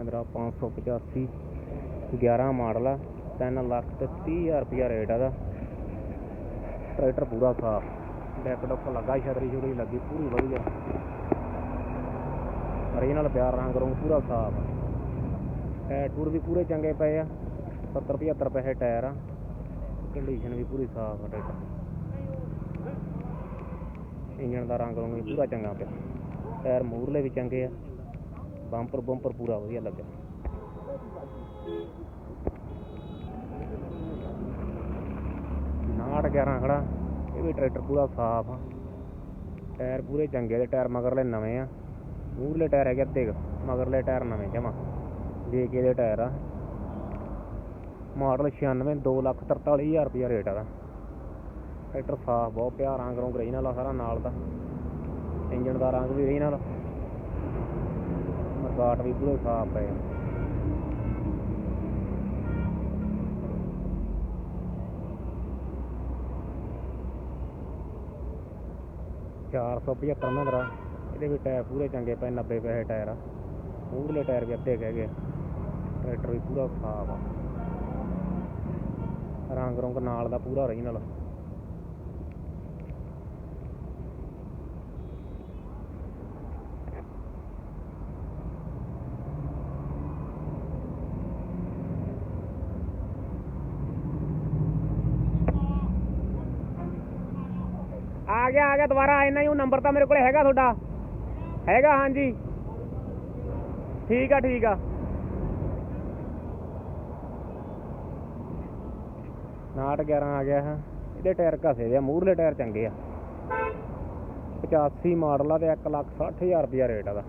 Mahindra 585 11 model ਆ 3 ਲੱਖ ਤੇ 30000 ਰੁਪਿਆ ਰੇਟ ਆ ਟਰੈਕਟਰ ਪੂਰਾ ਸਾਫ਼। ਡੈਕ ਡੁੱਕ ਲੱਗਾ ਛਤਰੀ ਛੁਰੀ ਲੱਗੀ, ਪੂਰੀ ਵਧੀਆ। ਓਰੀਜਨਲ ਪਿਆਰ ਰੰਗ ਰੰਗ ਪੂਰਾ ਸਾਫ਼। ਆ ਟਾਇਰ ਟੂਰ ਵੀ ਪੂਰੇ ਚੰਗੇ ਪਏ ਆ 70 75 ਪੈਸੇ ਟਾਇਰ ਆ। ਕੰਡੀਸ਼ਨ ਵੀ ਪੂਰੀ ਸਾਫ਼ ਆ ਟਰੈਕਟਰ ਇੰਜਣ ਦਾ ਰੰਗ ਰੰਗ ਵੀ ਪੂਰਾ ਚੰਗਾ ਪਿਆ। ਟਾਇਰ ਮੂਰਲੇ ਵੀ ਚੰਗੇ ਆ। ਬੰਪਰ ਬੰਪਰ ਪੂਰਾ ਵਧੀਆ ਲੱਗਿਆ। ਨਾਟ 11 ਖੜਾ, ਇਹ ਵੀ ਟਰੈਕਟਰ ਪੂਰਾ ਸਾਫ਼ ਆ। ਟਾਇਰ ਪੂਰੇ ਚੰਗੇ ਦੇ ਟਾਇਰ ਮਗਰਲੇ ਨਵੇਂ ਆ। ਮੂਰਲੇ ਟਾਇਰ ਹੈਗੇ ਅੱਧੇ ਮਗਰਲੇ ਟਾਇਰ ਨਵੇਂ ਜਮਾ। ਜੇ ਕੇ ਦੇ ਟਾਇਰ ਆ। ਮਾਡਲ 96 2 ਲੱਖ 43000 ਰੁਪਇਆ ਰੇਟ ਆ ਦਾ ਟਰੈਕਟਰ ਸਾਫ਼, ਬਹੁਤ ਪਿਆ ਰੰਗ ਰੰਗ ਰਹੀ ਨਾਲ ਸਾਰਾ ਨਾਲ ਦਾ। ਇੰਜਣ ਦਾ ਰੰਗ ਵੀ ਰਹੀ ਨਾਲ ਮਰਗਾਟ ਵੀ ਪੂਰੇ ਸਾਫ਼ ਪਏ ਚਾਰ ਸੌ ਪਝੱਤਰ ਮਹਿੰਦਰਾ, ਇਹਦੇ ਵੀ ਟਾਇਰ ਪੂਰੇ ਚੰਗੇ ਪਏ 90 ਪੈਸੇ ਟਾਇਰ ਆ। ਮੂਹਰਲੇ ਟਾਇਰ ਵੀ ਅੱਧੇ ਕਹਿ ਗਏ। ਆ। ਟਰੈਕਟਰ ਵੀ ਪੂਰਾ ਸਾਫ਼ ਆ। ਰੰਗ ਰੰਗ ਨਾਲ ਦਾ ਪੂਰਾ ਓਰੀਜਨਲ ਆ ਗਿਆ ਆ ਗਿਆ, ਦੁਬਾਰਾ ਆਇਆ ਨਹੀਂ ਉਹ ਨੰਬਰ ਤਾਂ ਮੇਰੇ ਕੋਲ ਹੈਗਾ ਤੁਹਾਡਾ। ਹੈਗਾ, ਹਾਂਜੀ। ਠੀਕ ਆ ਠੀਕ ਆ। ਨਾਟ 11 ਆ ਗਿਆ ਹੈ। ਇਹਦੇ ਟਾਇਰ ਘਸੇ ਦੇ ਆ, ਮੂਹਰਲੇ ਟਾਇਰ ਚੰਗੇ ਆ। 85 ਮਾਡਲ ਆ ਤੇ 1 ਲੱਖ 60000 ਰੁਪਇਆ ਰੇਟ ਆ ਦਾ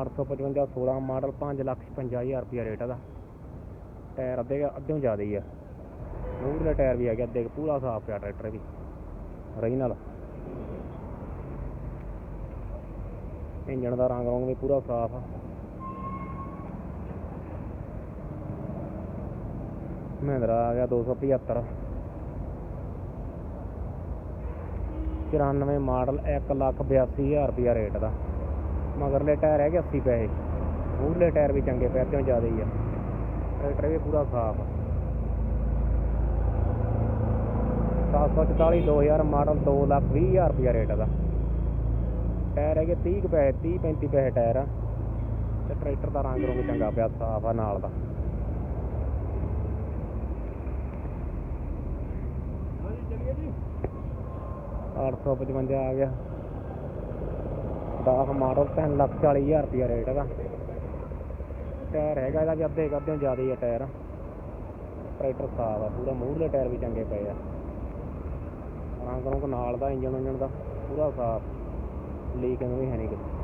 ਅੱਠ ਸੌ ਪਚਵੰਜਾ 16 ਮਾਡਲ 5 ਲੱਖ 55000 ਰੁਪਇਆ ਰੇਟ ਆ ਦਾ ਟਾਇਰ ਅੱਧੇ ਅੱਧਿਓਂ ਜ਼ਿਆਦਾ ਹੀ ਆ। ਮੂਹਰਲੇ ਟਾਇਰ ਵੀ ਆ ਗਿਆ ਅੱਧੇ ਪੂਰਾ ਸਾਫ਼ ਪਿਆ ਟਰੈਕਟਰ ਵੀ। ਓਰੀਜਨਲ ਇੰਜਣ ਦਾ ਰੰਗ ਰੰਗ ਵੀ ਪੂਰਾ ਸਾਫ਼ ਆ। ਮਹਿੰਦਰਾ ਆ ਗਿਆ 275 94 ਮਾਡਲ 1 ਲੱਖ 82000 ਰੁਪਇਆ ਰੇਟ ਦਾ। ਮਗਰਲੇ ਟਾਇਰ ਹੈਗੇ 80 ਪੈਸੇ। ਮੂਹਰਲੇ ਟਾਇਰ ਵੀ ਚੰਗੇ ਪਏ ਅੱਧਿਓਂ ਜ਼ਿਆਦਾ ਹੀ ਆ। ਟਰੈਕਟਰ ਵੀ ਪੂਰਾ ਸਾਫ਼ ਆ। 744 2000 ਮਾਡਲ 2 ਲੱਖ 20000 ਰੁਪਇਆ ਰੇਟ ਦਾ। ਟਾਇਰ ਹੈਗੇ 30 ਕੁ ਪੈਸੇ 30 35 ਪੈਸੇ ਟਾਇਰ ਆ। ਤੇ ਟਰੈਕਟਰ ਦਾ ਰੰਗ ਰੰਗ ਚੰਗਾ ਪਿਆ, ਸਾਫ਼ ਆ ਨਾਲ ਦਾ। ਚਲਿਏ ਜੀ 855 ਆ ਗਿਆ। 10 ਮਾਡਲ 3 ਲੱਖ 40000 ਰੁਪਇਆ ਰੇਟ ਹੈਗਾ। ਟਾਇਰ ਹੈਗਾ ਇਹਦਾ ਵੀ ਅੱਧੇ ਕੁ ਅੱਧਿਓਂ ਜ਼ਿਆਦਾ ਹੀ ਆ ਟਾਇਰ। ਟਰੈਕਟਰ ਸਾਫ਼ ਆ, ਪੂਰਾ ਮੂਹਰਲੇ ਟਾਇਰ ਵੀ ਚੰਗੇ ਪਏ ਆ। ਰੰਗ ਰੰਗ ਨਾਲ ਦਾ ਇੰਜਨ ਇੰਜਨ ਦਾ, ਪੂਰਾ ਸਾਫ਼। ਲੀਕ ਵੀ ਹੈ ਨਹੀਂ ਕਿਤੇ।